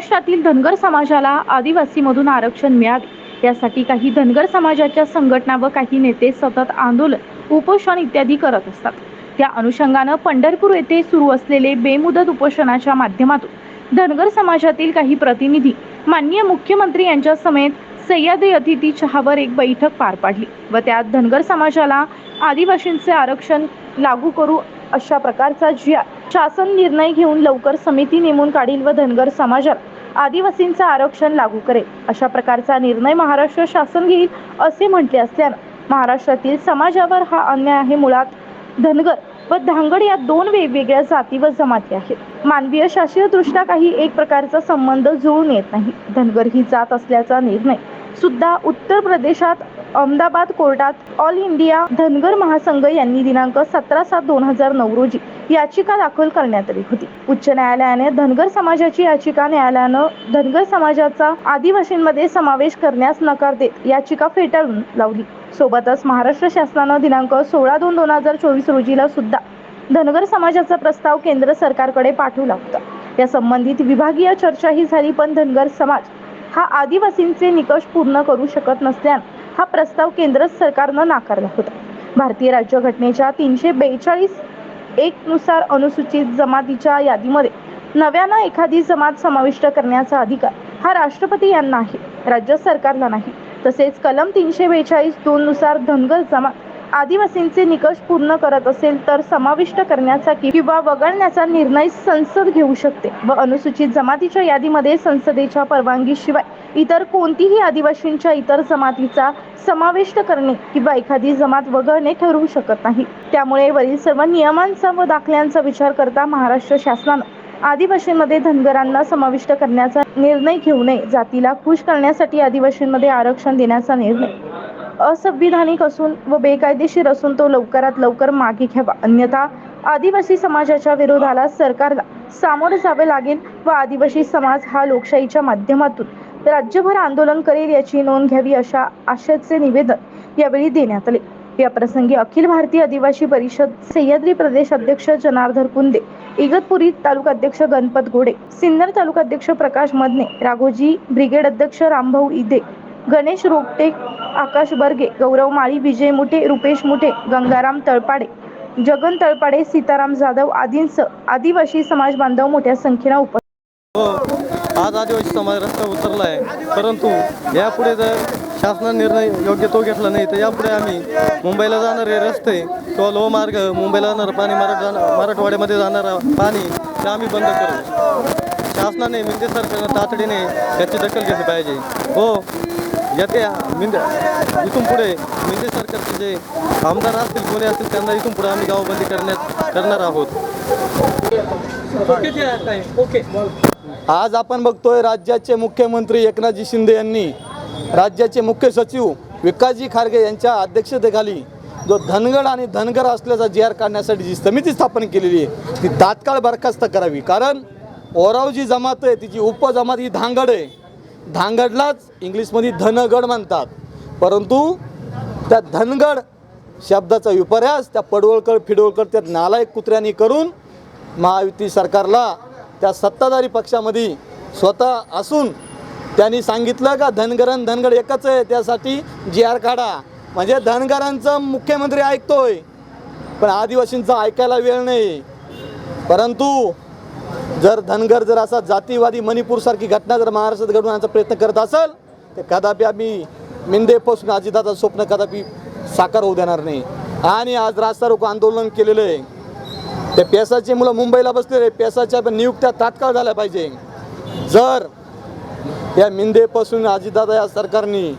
महाराष्ट्रातील धनगर समाजाला आदिवासीमधून आरक्षण मिळावे. यासाठी काही धनगर समाजाच्या संघटना व काही नेते सतत आंदोलन उपोषण इत्यादी करत असतात. त्या अनुषंगानं पंढरपूर येथे सुरू असलेले बेमुदत उपोषणाच्या माध्यमातून धनगर समाजातील काही प्रतिनिधी माननीय मुख्यमंत्री यांच्या समेत सह्याद्री अतिथी चहावर एक बैठक पार पाडली व त्यात धनगर समाजाला आदिवासींचे आरक्षण लागू करू अशा प्रकारचा जी शासन निर्णय घेऊन लवकर समिती नेमून काढील व धनगर समाजाला आदिवासींचं आरक्षण लागू करेल. अशा प्रकारचा निर्णय महाराष्ट्र शासन घेईल असे म्हटले असल्यानं महाराष्ट्रातील समाजावर हा अन्याय आहे मुळात. धनगर व धांगड या दोन वेगवेगळ्या जाती व जमाती आहेत. मानवीय शास्त्रीय दृष्ट्या काही एक प्रकारचा संबंध जुळून येत नाही. धनगर ही जात असल्याचा निर्णय सुद्धा उत्तर प्रदेशात अहमदाबाद कोर्टात ऑल इंडिया धनगर महासंघ यांनी दिनांक सतरा सात दोन हजार नऊ रोजी याचिका दाखल करण्यात आली होती. उच्च न्यायालयाने धनगर समाजाची याचिका न्यायालयानं धनगर समाजाचा आदिवासींमध्ये समावेश करण्यास नकार देत याचिका फेटाळून लावली. सोबतच महाराष्ट्र शासनानं दिनांक सोळा दोन दोन हजार चोवीस रोजीला सुद्धा धनगर समाजाचा प्रस्ताव केंद्र सरकारकडे पाठवला होता. या संबंधित विभागीय चर्चाही झाली पण धनगर समाज हा आदिवासींचे निकष पूर्ण करू शकत नसल्यानं हा प्रस्ताव केंद्र सरकारनं नाकारला होता. भारतीय राज्यघटनेच्या तीनशे बेचाळीस एक नुसार अनुसूचित जमातीच्या यादीमध्ये नव्यानं एखादी जमात समाविष्ट करण्याचा अधिकार हा राष्ट्रपती यांना आहे राज्य सरकारला नाही. तसेच कलम तीनशे बेचाळीस दोन नुसार धनगर जमात आदिवासींचे निकष पूर्ण करत असेल तर समाविष्ट करण्याचा किंवा वगळण्याचा निर्णय संसद घेऊ शकते व अनुसूचित जमातीच्या यादीमध्ये संसदेच्या परवानगीशिवाय इतर कोणतीही आदिवासींच्या इतर जमातीचा समाविष्ट करणे किंवा एखादी जमात वगळणे ठरवू शकत नाही. त्यामुळे वरील सर्व नियमांचा व दाखल्यांचा विचार करता महाराष्ट्र शासनानं आदिवासींमध्ये धनगरांना समाविष्ट करण्याचा निर्णय घेऊ नये. जातीला खुश करण्यासाठी आदिवासींमध्ये आरक्षण देण्याचा निर्णय असंविधानिक असून व बेकायदेशीर असून तो लवकरात लवकर मागे घ्यावा. अन्यथा आदिवासी समाजाच्या विरोधाला सरकारला सामोरे जावे लागेल व आदिवासी समाज हा लोकशाहीच्या माध्यमातून राज्यभर आंदोलन करेल याची नोंद घ्यावी अशा आशयाचे निवेदन यावेळी देण्यात आले. या प्रसंगी अखिल भारतीय आदिवासी परिषद सह्याद्री प्रदेश अध्यक्ष जनार्दन कुंदे इगतपुरी तालुकाध्यक्ष गणपत गोडे सिन्नर तालुकाध्यक्ष प्रकाश मदने राघोजी ब्रिगेड अध्यक्ष रामभाऊ इदे गणेश रोपटे आकाश बर्गे गौरव माळी विजय मुठे रुपेश मुठे गंगाराम तळपाडे जगन तळपाडे सीताराम जाधव आदींसह आदिवासी समाज बांधव मोठ्या संख्येनं उपस्थित हो. आज आदिवासी समाज रस्ता उतरला आहे परंतु यापुढे जर शासनाने निर्णय योग्य तो घेतला नाही तर यापुढे आम्ही मुंबईला जाणारे रस्ते किंवा लोहमार्ग मुंबईला जाणारं पाणी मराठ जाणार मराठवाड्यामध्ये जाणारं पाणी ते आम्ही बंद करू. शासनाने म्हणजे सरकारनं तातडीने याची दखल घेतली पाहिजे. हो. येत्या मिंद. इथून पुढे मिंदे सरकारचे जे आमदार असतील कोणी असतील त्यांना इथून पुढे आम्ही गावबंदी करण्यात करणार आहोत. आज आपण बघतोय राज्याचे मुख्यमंत्री एकनाथजी शिंदे यांनी राज्याचे मुख्य सचिव विकासजी खारगे यांच्या अध्यक्षतेखाली जो धनगड आणि धनगर असल्याचा जी आर काढण्यासाठी जी समिती स्थापन केलेली आहे ती तात्काळ बरखास्त करावी. कारण ओराव जी जमात आहे तिची उपजमात ही धांगड आहे. धांगडलाच इंग्लिशमध्ये धनगड म्हणतात. परंतु त्या धनगड शब्दाचा विपर्यास त्या पडवळकर फिडवळकर त्या नालायक कुत्र्यांनी करून महायुती सरकारला त्या सत्ताधारी पक्षामध्ये स्वतः असून त्यांनी सांगितलं का धनगरन धनगड एकच आहे त्यासाठी जी आर काढा. म्हणजे धनगरांचं मुख्यमंत्री ऐकतोय पण आदिवासींचा ऐकायला वेळ नाही. परंतु जर धनगर जर असा जातीवादी मणिपूरसारखी घटना जर महाराष्ट्रात घडवण्याचा प्रयत्न करत असेल तर कदापि आम्ही मिंदेपासून अजिताचं स्वप्न कदापि साकार होऊ देणार नाही. आणि आज रास्ता रोको आंदोलन केलेलं आहे. त्या पेसाची मुलं मुंबईला बसलेले पेसाच्या पण नियुक्त्या तात्काळ झाल्या पाहिजे. जर या मिंदेपासून अजितदादा या सरकारने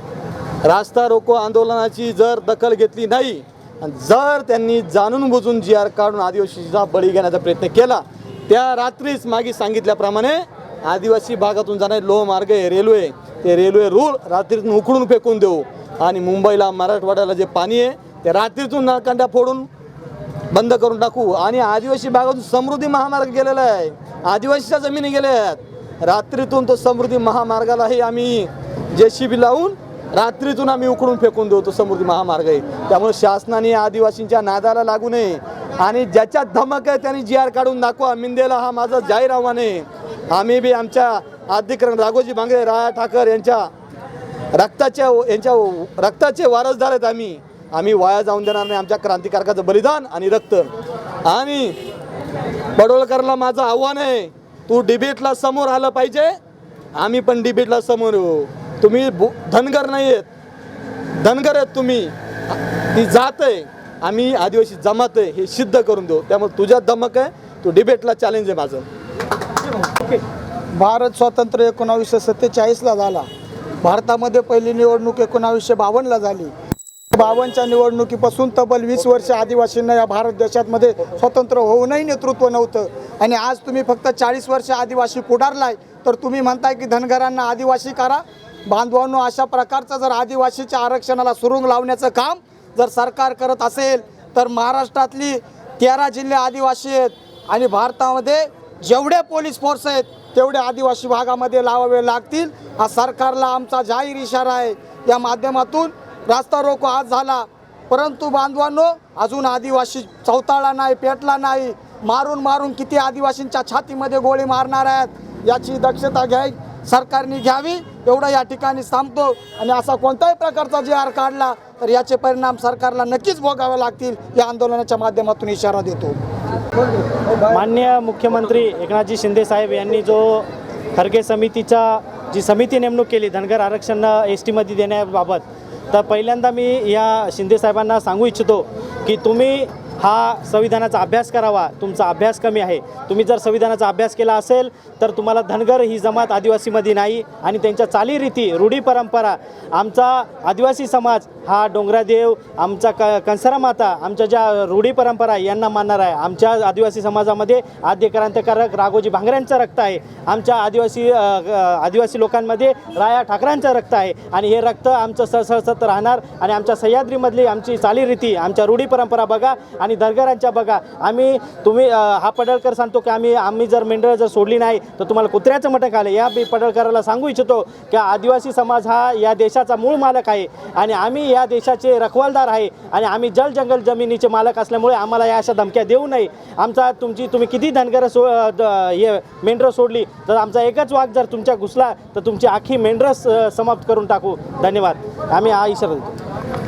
रास्ता रोको आंदोलनाची जर दखल घेतली नाही आणि जर त्यांनी जाणून बुजून जी आर काढून आदिवासीचा बळी घेण्याचा प्रयत्न केला त्या रात्रीच मागे सांगितल्याप्रमाणे आदिवासी भागातून जाणारे लोहमार्ग आहे रेल्वे ते रेल्वे रूळ रात्रीतून उकडून फेकून देऊ. आणि मुंबईला मराठवाड्याला जे पाणी आहे ते रात्रीतून नळकांड्या फोडून बंद करून टाकू. आणि आदिवासी भागातून समृद्धी महामार्ग गेलेला आहे. आदिवासीच्या जमिनी गेल्या आहेत. रात्रीतून तो समृद्धी महामार्गालाही आम्ही जे सी बी लावून रात्रीतून आम्ही उकडून फेकून देऊ तो समृद्धी महामार्ग आहे. त्यामुळे शासनाने आदिवासींच्या नादाला लागू नये. आणि ज्याच्यात धमक आहे त्यांनी जी आर काढून दाखवा. मिंदेला हा माझा जाहीर आव्हान आहे. आम्ही बी आमच्या अधिकरण राघोजी भांगरे राया ठाकर यांच्या रक्ताच्या यांच्या रक्ताचे वारसदार आहेत आम्ही. आम्ही वाया जाऊन देणार नाही. आमच्या क्रांतिकारकाचं बलिदान आणि रक्त. आणि पडोळकरला माझं आव्हान आहे. तू डिबेटला समोर आलं पाहिजे. आम्ही पण डिबेटला समोर येऊ. तुम्ही धनगर नाही आहेत धनगर आहेत तुम्ही. ती जात आहे. आम्ही आदिवासी जमात आहे हे सिद्ध करून देऊ. त्यामुळे तुझ्या धमक आहे तू डिबेटला चॅलेंज आहे माझं. भारत स्वातंत्र्य एकोणावीसशे सत्तेचाळीसला झाला. भारतामध्ये पहिली निवडणूक एकोणावीसशे बावन्नला झाली. बावनच्या निवडणुकीपासून तब्बल वीस वर्ष आदिवासींना या भारत देशातमध्ये स्वतंत्र होऊनही नेतृत्व नव्हतं. आणि आज तुम्ही फक्त चाळीस वर्ष आदिवासी पुढारलाय तर तुम्ही म्हणताय की धनगरांना आदिवासी करा. बांधवांनो अशा प्रकारचं जर आदिवासीच्या आरक्षणाला सुरुंग लावण्याचं काम जर सरकार करत असेल तर महाराष्ट्रातली तेरा जिल्हे आदिवासी आहेत आणि भारतामध्ये जेवढे पोलीस फोर्स आहेत तेवढे आदिवासी भागामध्ये लावावे लागतील. हा सरकारला आमचा जाहीर इशारा आहे. या माध्यमातून रास्ता रोको आज झाला. परंतु बांधवांनो अजून आदिवासी चौताळा नाही पेटला नाही. मारून मारून किती आदिवासींच्या छातीमध्ये गोळी मारणार आहेत याची दक्षता घ्याय सरकारने घ्यावी एवढं या ठिकाणी सांगतो. आणि असा कोणताही प्रकारचा जे आर काढला तर याचे परिणाम सरकारला नक्कीच भोगावे लागतील या आंदोलनाच्या माध्यमातून इशारा देतो. माननीय मुख्यमंत्री एकनाथजी शिंदे साहेब यांनी जो खरगे समितीचा जी समिती नेमणूक केली धनगर आरक्षण एस टीमध्ये देण्याबाबत तर पहिल्यांदा मी या शिंदे साहेबांना सांगू इच्छितो की तुम्ही हा संविधानाचा अभ्यास करावा तुमचा अभ्यास कमी आहे. तुम्ही जर संविधानाचा अभ्यास केला असेल तर तुम्हाला धनगर ही जमात आदिवासीमध्ये नाही आणि त्यांच्या चालीरीती रूढी परंपरा आमचा आदिवासी समाज हा डोंगरादेव आमचा क कंसरा माता आमच्या ज्या रूढी परंपरा आहे, यांना मानणार आहे. आमच्या आदिवासी समाजामध्ये आद्य क्रांतिकारक राघोजी भांगऱ्यांचं रक्त आहे. आमच्या आदिवासी आदिवासी लोकांमध्ये राया ठाकरांचं रक्त आहे. आणि हे रक्त आमचं सळसळसत राहणार आणि आमच्या सह्याद्रीमधली आमची चालीरीती आमच्या रूढी परंपरा बघा आणि दरगरांच्या बघा आम्ही तुम्ही हा पडळकर सांगतो की आम्ही आम्ही जर मेंढळ जर सोडली नाही तर तुम्हाला कुत्र्याचं मटण खालं या बी पडळकराला सांगू इच्छितो की आदिवासी समाज हा या देशाचा मूळ मालक आहे आणि आम्ही या देशाचे रखवालदार आहे आणि आम्ही जल जंगल जमिनीचे मालक असल्यामुळे आम्हाला या अशा धमक्या देऊ नये. आमचा तुमची तुम्ही किती धनगरं सो हे मेंढरं सोडली तर आमचा एकच वाघ जर तुमच्या घुसला तर तुमची आखी मेंढरस स- समाप्त करून टाकू. धन्यवाद. आम्ही हा इशारा देतो.